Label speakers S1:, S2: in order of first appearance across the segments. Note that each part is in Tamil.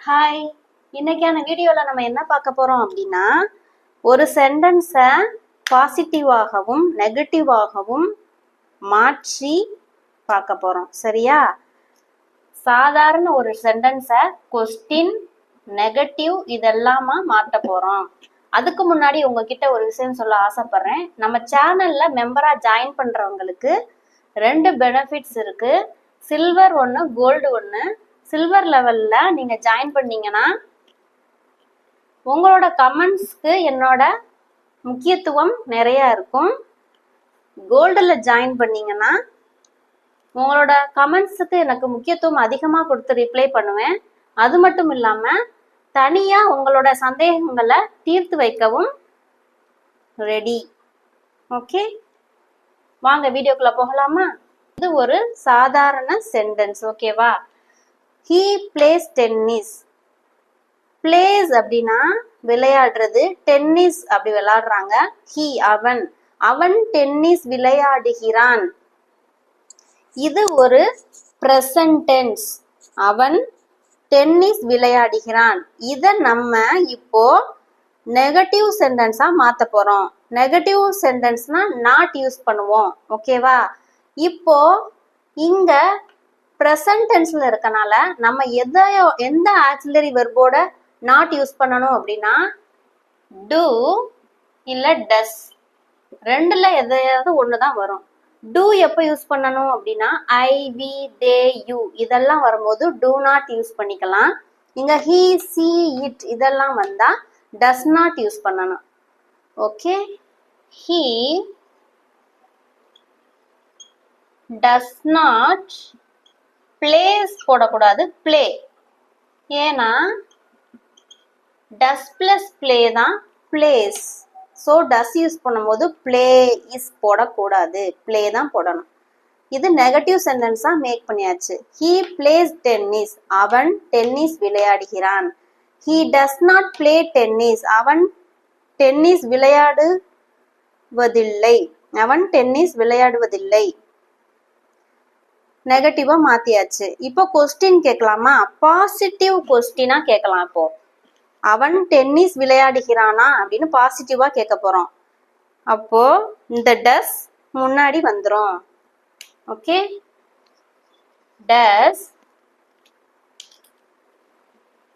S1: ஹாய் இன்னைக்கான வீடியோவில் நம்ம என்ன பார்க்க போகிறோம் அப்படின்னா ஒரு சென்டென்ஸை பாசிட்டிவாகவும் நெகட்டிவாகவும் மாற்றி பார்க்க போகிறோம் சரியா? சாதாரண ஒரு சென்டென்ஸை கொஸ்டின் நெகட்டிவ் இதெல்லாமா மாற்ற போகிறோம் அதுக்கு முன்னாடி உங்ககிட்ட ஒரு விஷயம் சொல்ல ஆசைப்படுறேன். நம்ம சேனல்ல மெம்பரா ஜாயின் பண்றவங்களுக்கு ரெண்டு பெனிஃபிட்ஸ் இருக்கு. சில்வர் ஒன்று கோல்டு ஒன்று சில்வர் லெவலில் நீங்கள் ஜாயின் பண்ணீங்கன்னா உங்களோட கமெண்ட்ஸ்க்கு என்னோட முக்கியத்துவம் நிறையா இருக்கும். கோல்டில் ஜாயின் பண்ணீங்கன்னா உங்களோட கமெண்ட்ஸுக்கு எனக்கு முக்கியத்துவம் அதிகமாக கொடுத்து ரிப்ளை பண்ணுவேன். அது மட்டும் இல்லாமல் தனியாக உங்களோட சந்தேகங்களை தீர்த்து வைக்கவும் ரெடி ஓகே வாங்க வீடியோக்குள்ளே போகலாமா? இது ஒரு சாதாரண சென்டென்ஸ் ஓகேவா ஹீ பிளேஸ் டென்னிஸ் பிளேஸ் அப்படின்னா விளையாடுறது. டென்னிஸ் அப்படி விளையாடுறாங்க. ஹீ அவன். அவன் டென்னிஸ் விளையாடுகிறான். இது ஒரு பிரசன்டென்ஸ் அவன் டென்னிஸ் விளையாடுகிறான். இதை நம்ம இப்போ நெகட்டிவ் சென்டென்ஸா மாற்ற போறோம். நெகட்டிவ் சென்டென்ஸ்னா நாட் யூஸ் பண்ணுவோம். ஓகேவா இப்போ இங்க ப்ரெசன்ட் டென்ஸ்ல இருக்கனால நம்ம எதையோ எந்த ஆக்சிலரி வெர்போட நாட் யூஸ் பண்ணணும் அப்படின்னா டூ இல்ல டஸ் ரெண்டுல எதையாவது ஒன்று தான் வரும். டூ எப்போ யூஸ் பண்ணணும் அப்படின்னா ஐ வி தே யூ இதெல்லாம் வரும்போது டூ நாட் யூஸ் பண்ணிக்கலாம். இங்க ஹீ சி இட் இதெல்லாம் வந்தா டஸ் நாட் யூஸ் பண்ணணும். Okay he does not plays போடக்கூடாது ப்ளே ஏன்னா டஸ் பிளஸ் பிளே தான் பிளேஸ் ஸோ டஸ் யூஸ் பண்ணும்போது ப்ளே இஸ் போடக்கூடாது. ப்ளே தான் போடணும். இது நெகட்டிவ் சென்டென்ஸாக மேக் பண்ணியாச்சு. ஹீ பிளேஸ் டென்னிஸ் அவன் tennis விளையாடுகிறான். He does not play tennis அவன் டென்னிஸ் விளையாடுவதில்லை. அவன் டென்னிஸ் விளையாடுவதில்லை. நெகட்டிவா மாத்தியாச்சு. இப்போ கொஸ்டின் கேட்கலாமா? பாசிட்டிவ் கொஸ்டினா கேட்கலாம் இப்போ. அவன் டென்னிஸ் விளையாடுகிறானா அப்படின்னு பாசிட்டிவா கேட்க போறோம். அப்போ இந்த டஸ் முன்னாடி வந்துரும். Okay does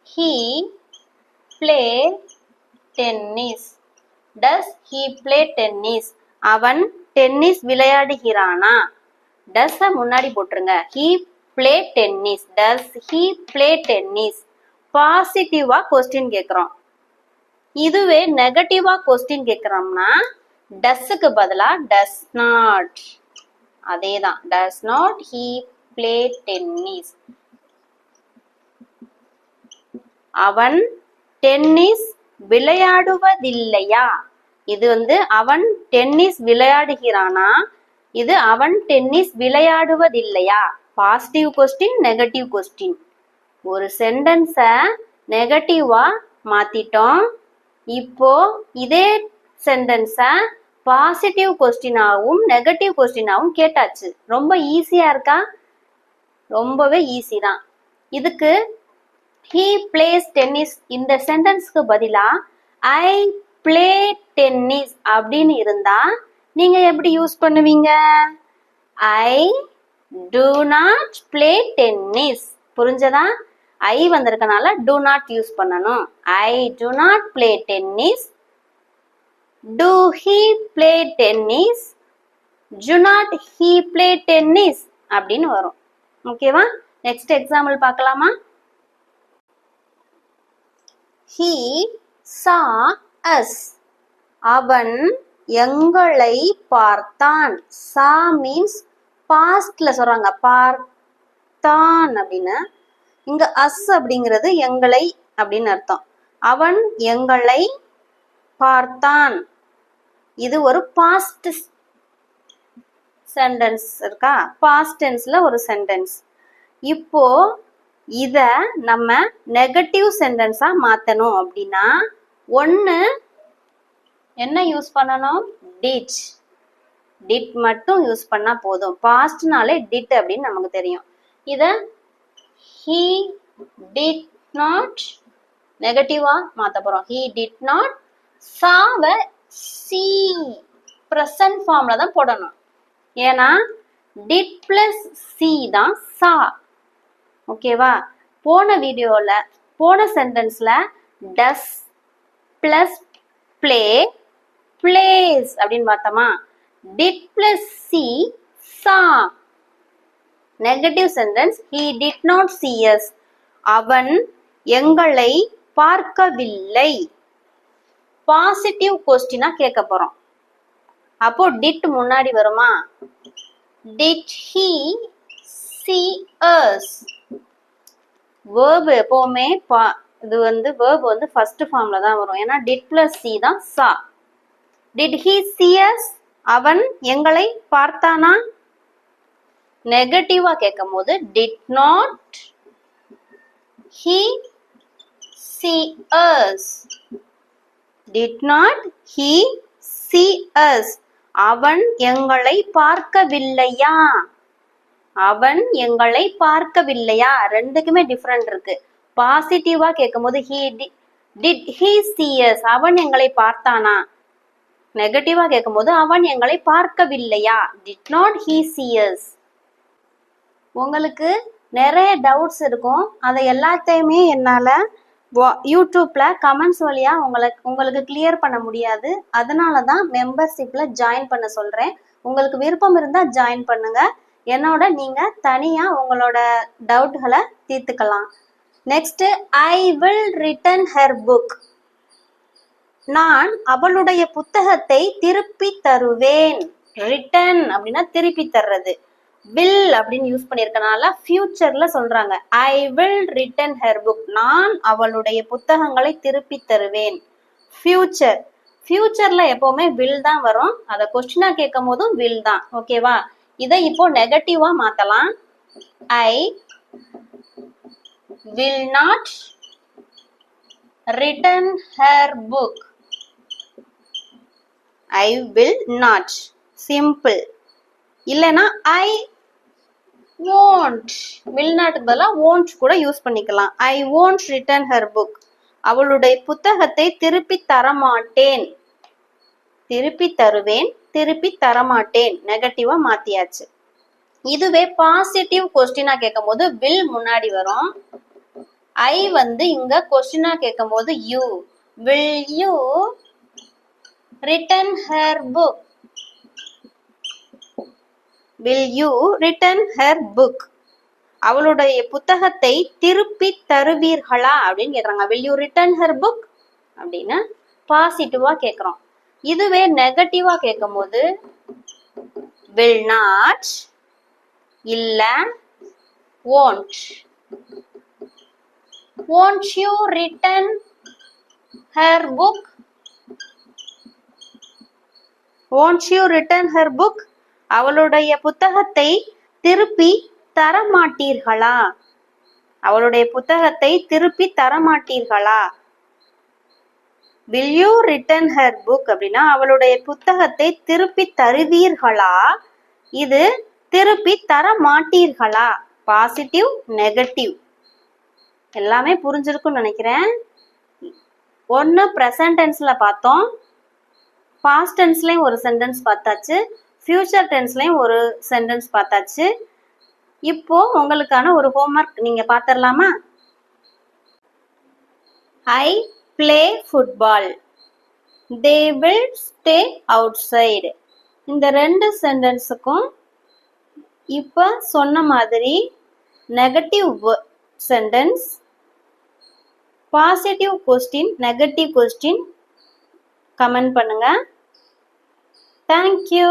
S1: he play tennis does he play tennis அவன் டென்னிஸ் விளையாடுகிறானா? டஸ் முன்னாடி போட்டுருங்க. He play tennis does he play tennis பாசிட்டிவா கொஸ்டின் கேட்குறோம். இதுவே நெகட்டிவா கொஸ்டின் கேட்குறோம்னா டஸ்ஸுக்கு பதிலா டஸ் நாட் அதே தான் does not he play tennis அவன் டென்னிஸ் விளையாடுவதில்லையா? இது வந்து அவன் டென்னிஸ் விளையாடுகிறானா? இது அவன் டென்னிஸ் விளையாடுவதில்லையா? பாசிட்டிவ் கொஸ்டின் நெகட்டிவ் கொஸ்டின் ஒரு சென்டென்ஸை நெகட்டிவா மாத்திட்டோம். இப்போ இதே சென்டென்ஸை பாசிட்டிவ் கொஸ்டினாகவும் நெகட்டிவ் கொஸ்டினாகவும் கேட்டாச்சு. ரொம்ப ஈஸியா இருக்கா? ரொம்பவே ஈஸி தான். இதுக்கு ஹீ பிளேஸ் டென்னிஸ் இந்த சென்டென்ஸ்க்கு பதிலாக ஐ பிளே டென்னிஸ் அப்படின்னு இருந்தா நீங்க எப்படி யூஸ் பண்ணுவீங்க? I do not play tennis புரிஞ்சதா? ஐ வந்திருக்கனால டு நாட் யூஸ் பண்ணணும். I do not play tennis do he play tennis do not he play tennis அப்படின்னு வரும். ஓகேவா நெக்ஸ்ட் எக்ஸாம்பிள் பார்க்கலாமா? ஹீ சா அஸ் அவன் எங்களை பார்த்தான். சா மீன்ஸ் பாஸ்ட்ல சொல்றாங்க. பார்த்தான் அப்படின்னு. இங்க அஸ் அப்படிங்கிறது எங்களை அப்படின்னு அர்த்தம். அவன் எங்களை பார்த்தான். இது ஒரு பாஸ்ட் சென்டென்ஸ் இருக்கா? பாஸ்ட் டென்ஸ்ல ஒரு சென்டென்ஸ் இப்போ இத நம்ம நெகட்டிவ் சென்டென்ஸா மாத்தணும் அப்படின்னா ஒன்னு என்ன யூஸ் பண்ணணும்? டிட் டிட் மட்டும் யூஸ் பண்ணா போதும். பாஸ்ட்னாலே டிட் அப்படின்னு நமக்கு தெரியும். இத ஹீ டிட் நாட் நெகட்டிவா மாத்த போறோம். ஹி டிட் நாட் சாவ சி ப்ரெசன்ட் ஃபார்ம்ல தான் போடணும். ஏன்னா டிட் பிளஸ் சி தான் சா. ஓகேவா போன வீடியோல போன சென்டென்ஸ்ல டஸ் பிளஸ் பிளே பிளேஸ் அப்படின்னு பார்த்தோமா? Did plus see saw negative sentence he did not see us அவன் எங்களை பார்க்கவில்லை. பாசிட்டிவ் கொஸ்டினா கேட்க போறோம். அப்போ டிட் முன்னாடி வருமா? Did he see us verb எப்பவுமே பா- இது வந்து verb வந்து ஃபர்ஸ்ட் ஃபார்ம்ல தான் வரும். ஏன்னா டிட் பிளஸ் சி தான் சா டிட் ஹி சியஸ் அவன் எங்களை பார்த்தானா? நெகட்டிவா கேட்கும் போது did not he see us? Did not he see us? அவன் எங்களை பார்க்கவில்லையா? அவன் எங்களை பார்க்கவில்லையா? ரெண்டுக்குமே டிஃப்ரெண்ட் இருக்கு. பாசிட்டிவா கேட்கும்போது he did he see us அவன் எங்களை பார்த்தானா? நெகட்டிவா கேட்கும்போது அவன் எங்களை பார்க்கவில்லையா? டிட் நாட் ஹீ see உங்களுக்கு நிறைய டவுட்ஸ் இருக்கும். அதை எல்லாத்தையுமே என்னால யூடியூப்ல கமெண்ட்ஸ் வழியா உங்களுக்கு உங்களுக்கு கிளியர் பண்ண முடியாது. அதனால தான் மெம்பர்ஷிப்ல ஜாயின் பண்ண சொல்றேன். உங்களுக்கு விருப்பம் இருந்தா ஜாயின் பண்ணுங்க. என்னோட நீங்க தனியா உங்களோட டவுட்களை தீர்த்துக்கலாம். Next I will return her book நான் அவளுடைய புத்தகத்தை திருப்பி தருவேன். ரிட்டன் அப்படின்னா திருப்பி தர்றது. வில் அப்படின்னு யூஸ் பண்ணிருக்கனால ஃபியூச்சர்ல சொல்றாங்க. I will return her book நான் அவளுடைய புத்தகங்களை திருப்பி தருவேன். ஃபியூச்சர் ஃபியூச்சர்ல எப்பவுமே வில் தான் வரும். அதை கொஸ்டினா கேட்கும் போதும் வில் தான். ஓகேவா இதை இப்போ நெகட்டிவா மாத்தலாம். I will not return her book I will not simple இல்லைன்னா ஐ ஓன்ட் வில் நாட்டுக்கு பதிலாக ஓன்ட் கூட யூஸ் பண்ணிக்கலாம். I won't return her book அவளுடைய புத்தகத்தை திருப்பி தரமாட்டேன். திருப்பி தருவேன் திருப்பி தரமாட்டேன். நெகட்டிவா மாத்தியாச்சு. இதுவே பாசிட்டிவ் கொஸ்டினா கேட்கும் போது வில் முன்னாடி வரும். ஐ வந்து இங்க கொஸ்டினா கேட்கும் போது you will you return her book will you return her book அவளுடைய புத்தகத்தை திருப்பி தருவீர்களா? அப்படின்னு கேக்குறாங்க. Will you return her book அப்படின்னு பாசிட்டிவா கேக்குறோம். இதுவே நெகட்டிவா கேட்கும்போது வில் நாட் இல்ல won't won't you return her book won't you return her book அவளுடைய புத்தகத்தை திருப்பி தரமாட்டீர்களா? அவளுடைய புத்தகத்தை திருப்பி தரமாட்டீர்களா? Will you return her book அப்படின்னா அவளுடைய புத்தகத்தை திருப்பி தருவீர்களா? இது திருப்பி தர மாட்டீர்களா பாசிட்டிவ் நெகட்டிவ் எல்லாமே புரிஞ்சிருக்கும்னு நினைக்கிறேன். ஒன்று ப்ரெசன்டென்ஸில் பார்த்தோம். பாஸ்ட் டென்ஸ்லேயும் ஒரு சென்டென்ஸ் பார்த்தாச்சு. ஃபியூச்சர் டென்ஸ்லேயும் ஒரு சென்டென்ஸ் பார்த்தாச்சு. இப்போ உங்களுக்கான ஒரு ஹோம்ஒர்க் நீங்கள் பார்த்துடலாமா? I play football they will stay outside இந்த ரெண்டு சென்டென்ஸுக்கும் இப்போ சொன்ன மாதிரி negative sentence positive question negative question comment பண்ணுங்கள் பண்ணுங்க தேங்க்யூ